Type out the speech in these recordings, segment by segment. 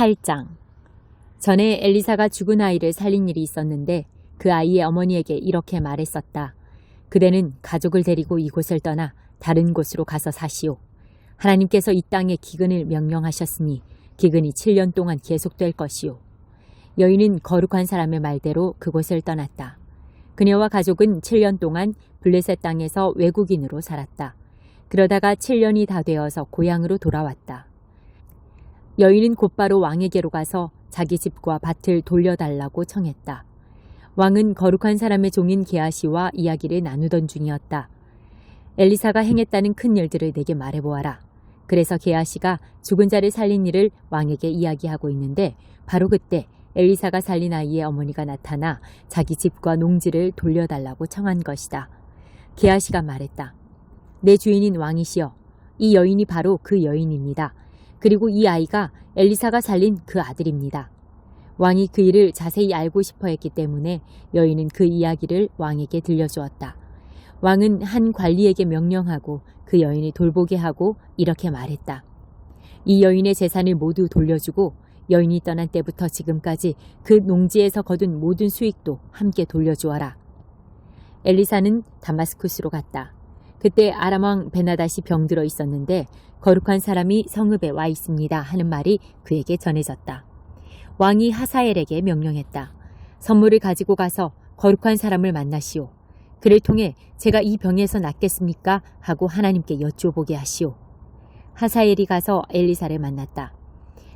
8장 전에 엘리사가 죽은 아이를 살린 일이 있었는데 그 아이의 어머니에게 이렇게 말했었다. 그대는 가족을 데리고 이곳을 떠나 다른 곳으로 가서 사시오. 하나님께서 이 땅에 기근을 명령하셨으니 기근이 7년 동안 계속될 것이오. 여인은 거룩한 사람의 말대로 그곳을 떠났다. 그녀와 가족은 7년 동안 블레셋 땅에서 외국인으로 살았다. 그러다가 7년이 다 되어서 고향으로 돌아왔다. 여인은 곧바로 왕에게로 가서 자기 집과 밭을 돌려달라고 청했다. 왕은 거룩한 사람의 종인 게하시와 이야기를 나누던 중이었다. 엘리사가 행했다는 큰 일들을 내게 말해보아라. 그래서 게하시가 죽은 자를 살린 일을 왕에게 이야기하고 있는데 바로 그때 엘리사가 살린 아이의 어머니가 나타나 자기 집과 농지를 돌려달라고 청한 것이다. 게하시가 말했다. 내 주인인 왕이시여. 이 여인이 바로 그 여인입니다. 그리고 이 아이가 엘리사가 살린 그 아들입니다. 왕이 그 일을 자세히 알고 싶어 했기 때문에 여인은 그 이야기를 왕에게 들려주었다. 왕은 한 관리에게 명령하고 그 여인이 돌보게 하고 이렇게 말했다. 이 여인의 재산을 모두 돌려주고 여인이 떠난 때부터 지금까지 그 농지에서 거둔 모든 수익도 함께 돌려주어라. 엘리사는 다마스쿠스로 갔다. 그때 아람왕 베나다시 병들어 있었는데 거룩한 사람이 성읍에 와 있습니다 하는 말이 그에게 전해졌다. 왕이 하사엘에게 명령했다. 선물을 가지고 가서 거룩한 사람을 만나시오. 그를 통해 제가 이 병에서 낫겠습니까? 하고 하나님께 여쭤보게 하시오. 하사엘이 가서 엘리사를 만났다.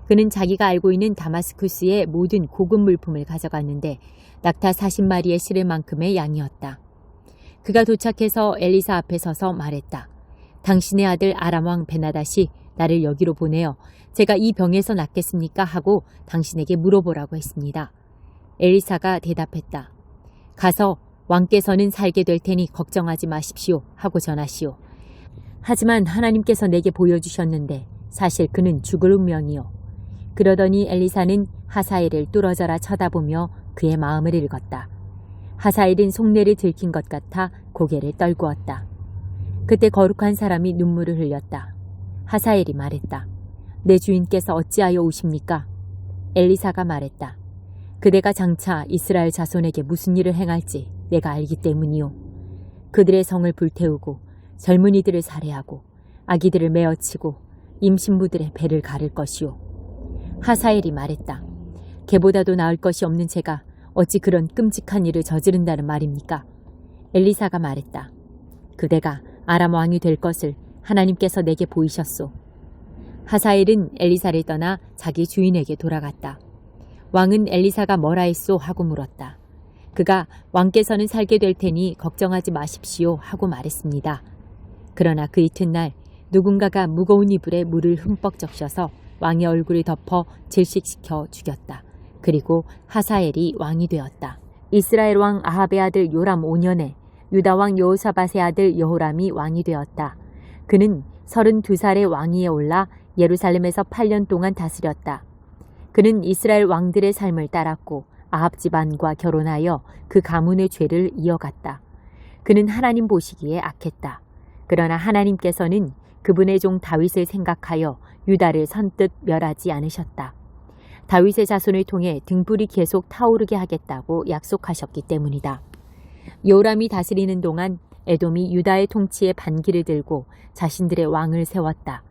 그는 자기가 알고 있는 다마스쿠스의 모든 고급 물품을 가져갔는데 낙타 40마리의 실을 만큼의 양이었다. 그가 도착해서 엘리사 앞에 서서 말했다. 당신의 아들 아람왕 베나다시 나를 여기로 보내어 제가 이 병에서 낫겠습니까? 하고 당신에게 물어보라고 했습니다. 엘리사가 대답했다. 가서 왕께서는 살게 될 테니 걱정하지 마십시오 하고 전하시오. 하지만 하나님께서 내게 보여주셨는데 사실 그는 죽을 운명이요. 그러더니 엘리사는 하사엘을 뚫어져라 쳐다보며 그의 마음을 읽었다. 하사엘은 속내를 들킨 것 같아 고개를 떨구었다. 그때 거룩한 사람이 눈물을 흘렸다. 하사엘이 말했다. 내 주인께서 어찌하여 오십니까? 엘리사가 말했다. 그대가 장차 이스라엘 자손에게 무슨 일을 행할지 내가 알기 때문이요. 그들의 성을 불태우고 젊은이들을 살해하고 아기들을 메어치고 임신부들의 배를 가를 것이요. 하사엘이 말했다. 개보다도 나을 것이 없는 제가 어찌 그런 끔찍한 일을 저지른다는 말입니까? 엘리사가 말했다. 그대가 아람 왕이 될 것을 하나님께서 내게 보이셨소. 하사엘은 엘리사를 떠나 자기 주인에게 돌아갔다. 왕은 엘리사가 뭐라 했소 하고 물었다. 그가 왕께서는 살게 될 테니 걱정하지 마십시오 하고 말했습니다. 그러나 그 이튿날 누군가가 무거운 이불에 물을 흠뻑 적셔서 왕의 얼굴을 덮어 질식시켜 죽였다. 그리고 하사엘이 왕이 되었다. 이스라엘 왕 아합의 아들 요람 5년에 유다 왕 여호사밧의 아들 여호람이 왕이 되었다. 그는 32살의 왕위에 올라 예루살렘에서 8년 동안 다스렸다. 그는 이스라엘 왕들의 삶을 따랐고 아합 집안과 결혼하여 그 가문의 죄를 이어갔다. 그는 하나님 보시기에 악했다. 그러나 하나님께서는 그분의 종 다윗을 생각하여 유다를 선뜻 멸하지 않으셨다. 다윗의 자손을 통해 등불이 계속 타오르게 하겠다고 약속하셨기 때문이다. 요람이 다스리는 동안 에돔이 유다의 통치에 반기를 들고 자신들의 왕을 세웠다.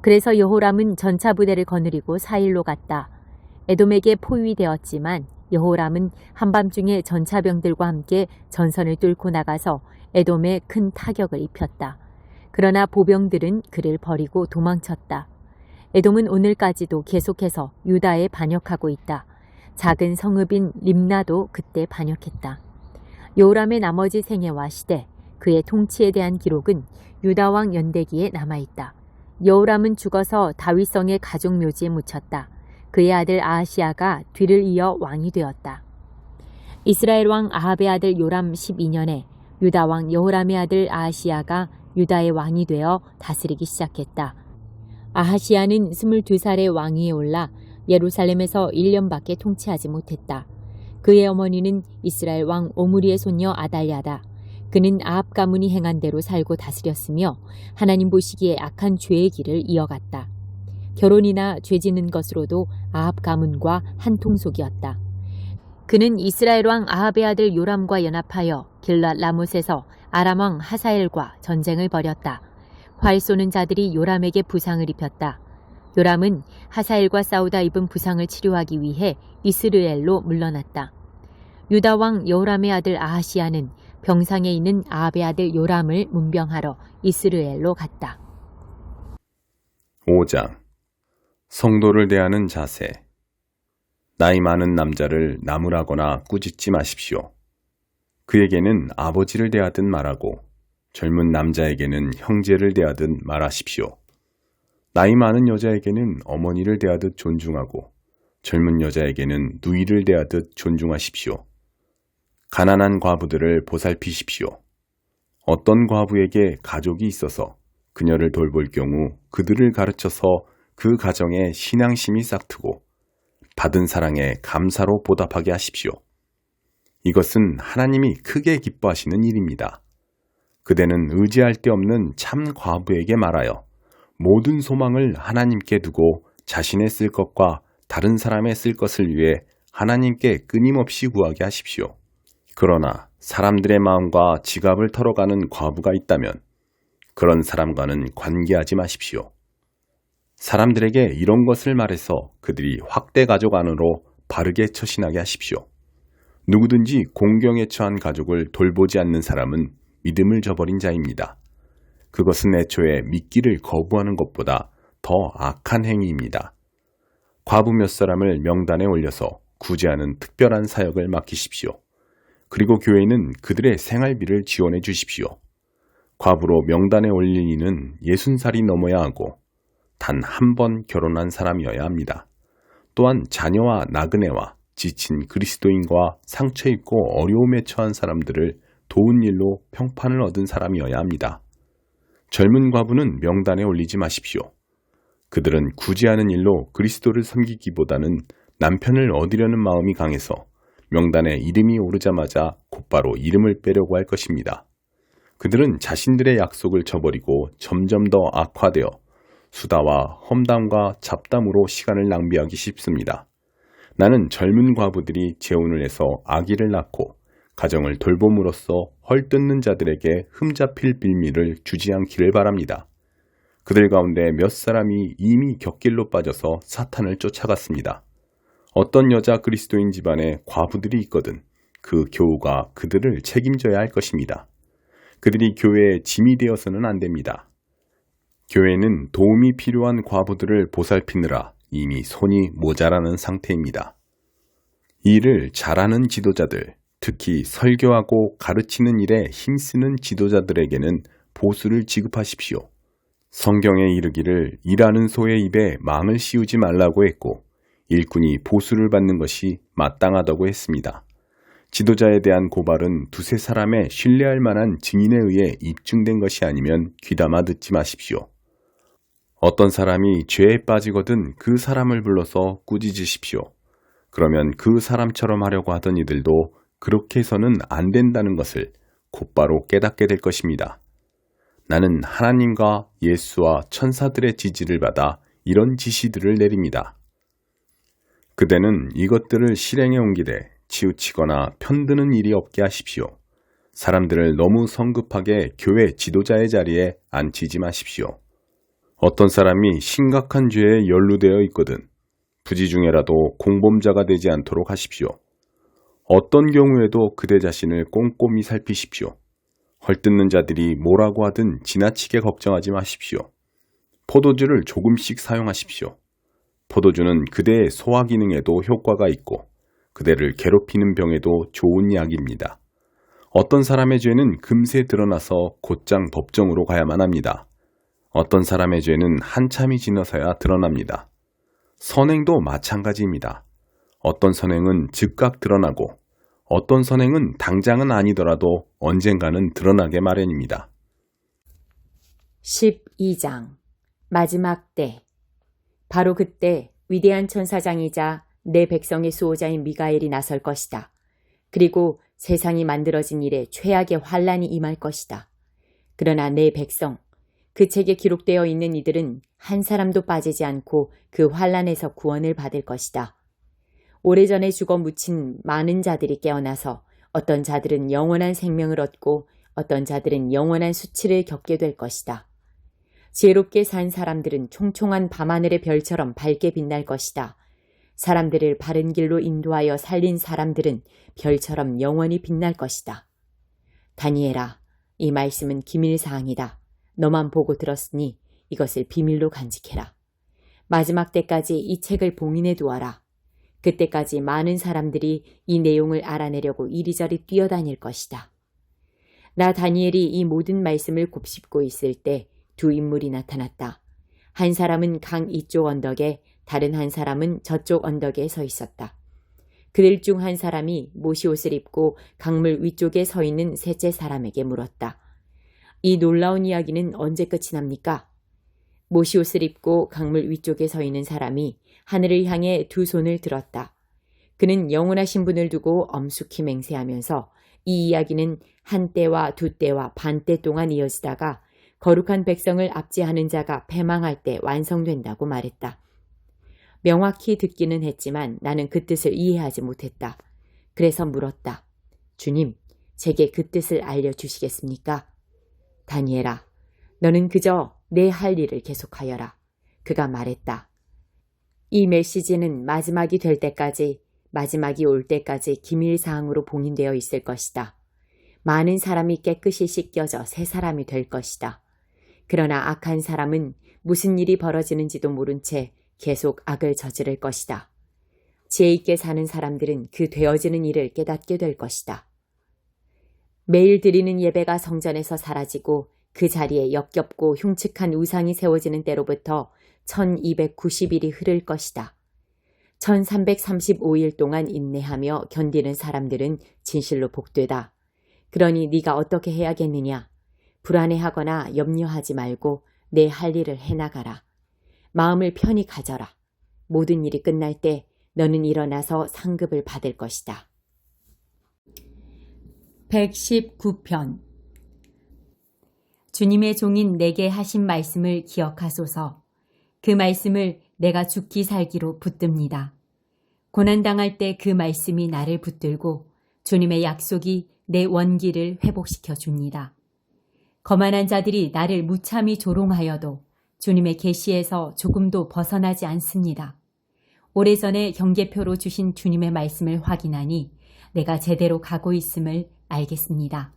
그래서 여호람은 전차 부대를 거느리고 사일로 갔다. 에돔에게 포위되었지만 여호람은 한밤중에 전차병들과 함께 전선을 뚫고 나가서 에돔에 큰 타격을 입혔다. 그러나 보병들은 그를 버리고 도망쳤다. 에돔은 오늘까지도 계속해서 유다에 반역하고 있다. 작은 성읍인 림나도 그때 반역했다. 요람의 나머지 생애와 시대, 그의 통치에 대한 기록은 유다왕 연대기에 남아있다. 여호람은 죽어서 다윗성의 가족 묘지에 묻혔다. 그의 아들 아하시아가 뒤를 이어 왕이 되었다. 이스라엘 왕 아합의 아들 요람 12년에 유다 왕 여호람의 아들 아하시아가 유다의 왕이 되어 다스리기 시작했다. 아하시아는 22살의 왕위에 올라 예루살렘에서 1년밖에 통치하지 못했다. 그의 어머니는 이스라엘 왕 오므리의 손녀 아달랴다. 그는 아합 가문이 행한 대로 살고 다스렸으며 하나님 보시기에 악한 죄의 길을 이어갔다. 결혼이나 죄 짓는 것으로도 아합 가문과 한 통속이었다. 그는 이스라엘 왕 아합의 아들 요람과 연합하여 길랏 라못에서 아람 왕 하사엘과 전쟁을 벌였다. 활 쏘는 자들이 요람에게 부상을 입혔다. 요람은 하사엘과 싸우다 입은 부상을 치료하기 위해 이스르엘로 물러났다. 유다 왕 여호람의 아들 아하시아는 병상에 있는 아합의 아들 요람을 문병하러 이스르엘로 갔다. 5장 성도를 대하는 자세 나이 많은 남자를 나무라거나 꾸짖지 마십시오. 그에게는 아버지를 대하듯 말하고 젊은 남자에게는 형제를 대하듯 말하십시오. 나이 많은 여자에게는 어머니를 대하듯 존중하고 젊은 여자에게는 누이를 대하듯 존중하십시오. 가난한 과부들을 보살피십시오. 어떤 과부에게 가족이 있어서 그녀를 돌볼 경우 그들을 가르쳐서 그 가정에 신앙심이 싹트고 받은 사랑에 감사로 보답하게 하십시오. 이것은 하나님이 크게 기뻐하시는 일입니다. 그대는 의지할 데 없는 참 과부에게 말하여 모든 소망을 하나님께 두고 자신의 쓸 것과 다른 사람의 쓸 것을 위해 하나님께 끊임없이 구하게 하십시오. 그러나 사람들의 마음과 지갑을 털어가는 과부가 있다면 그런 사람과는 관계하지 마십시오. 사람들에게 이런 것을 말해서 그들이 확대 가족 안으로 바르게 처신하게 하십시오. 누구든지 공경에 처한 가족을 돌보지 않는 사람은 믿음을 저버린 자입니다. 그것은 애초에 믿기를 거부하는 것보다 더 악한 행위입니다. 과부 몇 사람을 명단에 올려서 구제하는 특별한 사역을 맡기십시오. 그리고 교회는 그들의 생활비를 지원해 주십시오. 과부로 명단에 올릴 이는 예순 살이 넘어야 하고 단 한 번 결혼한 사람이어야 합니다. 또한 자녀와 나그네와 지친 그리스도인과 상처 입고 어려움에 처한 사람들을 도운 일로 평판을 얻은 사람이어야 합니다. 젊은 과부는 명단에 올리지 마십시오. 그들은 구제하는 일로 그리스도를 섬기기보다는 남편을 얻으려는 마음이 강해서 명단에 이름이 오르자마자 곧바로 이름을 빼려고 할 것입니다. 그들은 자신들의 약속을 저버리고 점점 더 악화되어 수다와 험담과 잡담으로 시간을 낭비하기 쉽습니다. 나는 젊은 과부들이 재혼을 해서 아기를 낳고 가정을 돌봄으로써 헐뜯는 자들에게 흠잡힐 빌미를 주지 않기를 바랍니다. 그들 가운데 몇 사람이 이미 격길로 빠져서 사탄을 쫓아갔습니다. 어떤 여자 그리스도인 집안에 과부들이 있거든 그 교우가 그들을 책임져야 할 것입니다. 그들이 교회에 짐이 되어서는 안 됩니다. 교회는 도움이 필요한 과부들을 보살피느라 이미 손이 모자라는 상태입니다. 일을 잘하는 지도자들, 특히 설교하고 가르치는 일에 힘쓰는 지도자들에게는 보수를 지급하십시오. 성경에 이르기를 일하는 소의 입에 망을 씌우지 말라고 했고 일꾼이 보수를 받는 것이 마땅하다고 했습니다. 지도자에 대한 고발은 두세 사람의 신뢰할 만한 증인에 의해 입증된 것이 아니면 귀담아 듣지 마십시오. 어떤 사람이 죄에 빠지거든 그 사람을 불러서 꾸짖으십시오. 그러면 그 사람처럼 하려고 하던 이들도 그렇게 해서는 안 된다는 것을 곧바로 깨닫게 될 것입니다. 나는 하나님과 예수와 천사들의 지지를 받아 이런 지시들을 내립니다. 그대는 이것들을 실행에 옮기되 치우치거나 편드는 일이 없게 하십시오. 사람들을 너무 성급하게 교회 지도자의 자리에 앉히지 마십시오. 어떤 사람이 심각한 죄에 연루되어 있거든 부지 중에라도 공범자가 되지 않도록 하십시오. 어떤 경우에도 그대 자신을 꼼꼼히 살피십시오. 헐뜯는 자들이 뭐라고 하든 지나치게 걱정하지 마십시오. 포도주를 조금씩 사용하십시오. 포도주는 그대의 소화 기능에도 효과가 있고 그대를 괴롭히는 병에도 좋은 약입니다. 어떤 사람의 죄는 금세 드러나서 곧장 법정으로 가야만 합니다. 어떤 사람의 죄는 한참이 지나서야 드러납니다. 선행도 마찬가지입니다. 어떤 선행은 즉각 드러나고 어떤 선행은 당장은 아니더라도 언젠가는 드러나게 마련입니다. 12장 마지막 때 바로 그때 위대한 천사장이자 내 백성의 수호자인 미가엘이 나설 것이다. 그리고 세상이 만들어진 일에 최악의 환란이 임할 것이다. 그러나 내 백성 그 책에 기록되어 있는 이들은 한 사람도 빠지지 않고 그 환란에서 구원을 받을 것이다. 오래전에 죽어 묻힌 많은 자들이 깨어나서 어떤 자들은 영원한 생명을 얻고 어떤 자들은 영원한 수치를 겪게 될 것이다. 지혜롭게 산 사람들은 총총한 밤하늘의 별처럼 밝게 빛날 것이다. 사람들을 바른 길로 인도하여 살린 사람들은 별처럼 영원히 빛날 것이다. 다니엘아, 이 말씀은 기밀사항이다. 너만 보고 들었으니 이것을 비밀로 간직해라. 마지막 때까지 이 책을 봉인해 두어라. 그때까지 많은 사람들이 이 내용을 알아내려고 이리저리 뛰어다닐 것이다. 나 다니엘이 이 모든 말씀을 곱씹고 있을 때 두 인물이 나타났다. 한 사람은 강 이쪽 언덕에 다른 한 사람은 저쪽 언덕에 서 있었다. 그들 중 한 사람이 모시 옷을 입고 강물 위쪽에 서 있는 셋째 사람에게 물었다. 이 놀라운 이야기는 언제 끝이 납니까? 모시 옷을 입고 강물 위쪽에 서 있는 사람이 하늘을 향해 두 손을 들었다. 그는 영원하신 분을 두고 엄숙히 맹세하면서 이 이야기는 한 때와 두 때와 반 때 동안 이어지다가 거룩한 백성을 압제하는 자가 패망할 때 완성된다고 말했다. 명확히 듣기는 했지만 나는 그 뜻을 이해하지 못했다. 그래서 물었다. 주님, 제게 그 뜻을 알려주시겠습니까? 다니엘아, 너는 그저 내 할 일을 계속하여라. 그가 말했다. 이 메시지는 마지막이 될 때까지, 마지막이 올 때까지 기밀사항으로 봉인되어 있을 것이다. 많은 사람이 깨끗이 씻겨져 새 사람이 될 것이다. 그러나 악한 사람은 무슨 일이 벌어지는지도 모른 채 계속 악을 저지를 것이다. 지혜 있게 사는 사람들은 그 되어지는 일을 깨닫게 될 것이다. 매일 드리는 예배가 성전에서 사라지고 그 자리에 역겹고 흉측한 우상이 세워지는 때로부터 1290일이 흐를 것이다. 1335일 동안 인내하며 견디는 사람들은 진실로 복되다. 그러니 네가 어떻게 해야겠느냐? 불안해하거나 염려하지 말고 내 할 일을 해나가라. 마음을 편히 가져라. 모든 일이 끝날 때 너는 일어나서 상급을 받을 것이다. 119편 주님의 종인 내게 하신 말씀을 기억하소서. 그 말씀을 내가 죽기 살기로 붙듭니다. 고난당할 때 그 말씀이 나를 붙들고 주님의 약속이 내 원기를 회복시켜 줍니다. 거만한 자들이 나를 무참히 조롱하여도 주님의 계시에서 조금도 벗어나지 않습니다. 오래전에 경계표로 주신 주님의 말씀을 확인하니 내가 제대로 가고 있음을 알겠습니다.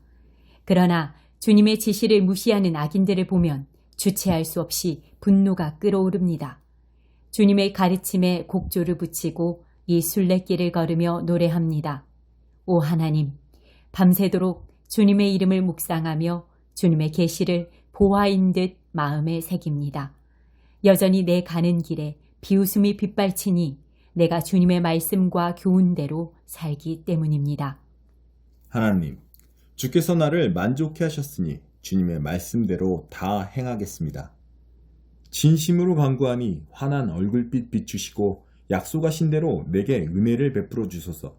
그러나 주님의 지시를 무시하는 악인들을 보면 주체할 수 없이 분노가 끓어오릅니다. 주님의 가르침에 곡조를 붙이고 이 순례길을 걸으며 노래합니다. 오 하나님, 밤새도록 주님의 이름을 묵상하며 주님의 계시를 보화인 듯 마음에 새깁니다. 여전히 내 가는 길에 비웃음이 빗발치니 내가 주님의 말씀과 교훈대로 살기 때문입니다. 하나님, 주께서 나를 만족해 하셨으니 주님의 말씀대로 다 행하겠습니다. 진심으로 간구하니 환한 얼굴빛 비추시고 약속하신 대로 내게 은혜를 베풀어 주소서.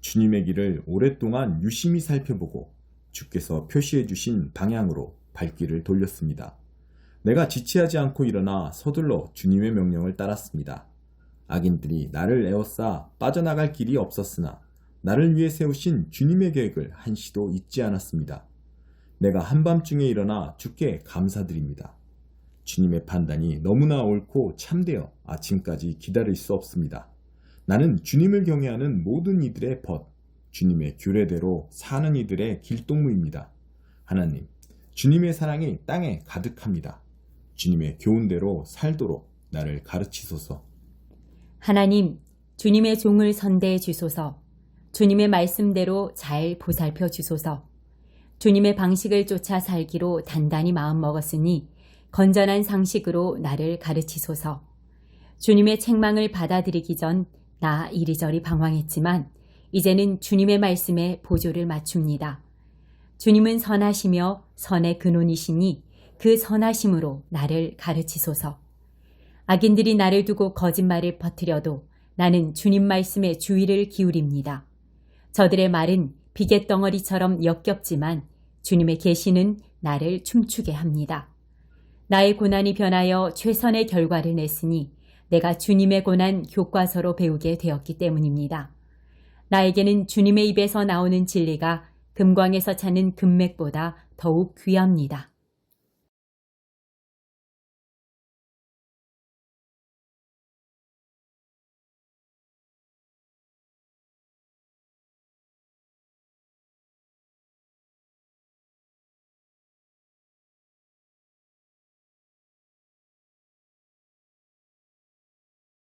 주님의 길을 오랫동안 유심히 살펴보고 주께서 표시해 주신 방향으로 발길을 돌렸습니다. 내가 지체하지 않고 일어나 서둘러 주님의 명령을 따랐습니다. 악인들이 나를 에워싸 빠져나갈 길이 없었으나 나를 위해 세우신 주님의 계획을 한시도 잊지 않았습니다. 내가 한밤중에 일어나 주께 감사드립니다. 주님의 판단이 너무나 옳고 참되어 아침까지 기다릴 수 없습니다. 나는 주님을 경외하는 모든 이들의 벗, 주님의 규례대로 사는 이들의 길동무입니다. 하나님, 주님의 사랑이 땅에 가득합니다. 주님의 교훈대로 살도록 나를 가르치소서. 하나님, 주님의 종을 선대해 주소서. 주님의 말씀대로 잘 보살펴 주소서. 주님의 방식을 쫓아 살기로 단단히 마음 먹었으니 건전한 상식으로 나를 가르치소서. 주님의 책망을 받아들이기 전 나 이리저리 방황했지만 이제는 주님의 말씀에 보조를 맞춥니다. 주님은 선하시며 선의 근원이시니 그 선하심으로 나를 가르치소서. 악인들이 나를 두고 거짓말을 퍼뜨려도 나는 주님 말씀에 주의를 기울입니다. 저들의 말은 비갯덩어리처럼 역겹지만 주님의 계시는 나를 춤추게 합니다. 나의 고난이 변하여 최선의 결과를 냈으니 내가 주님의 고난 교과서로 배우게 되었기 때문입니다. 나에게는 주님의 입에서 나오는 진리가 금광에서 찾는 금맥보다 더욱 귀합니다.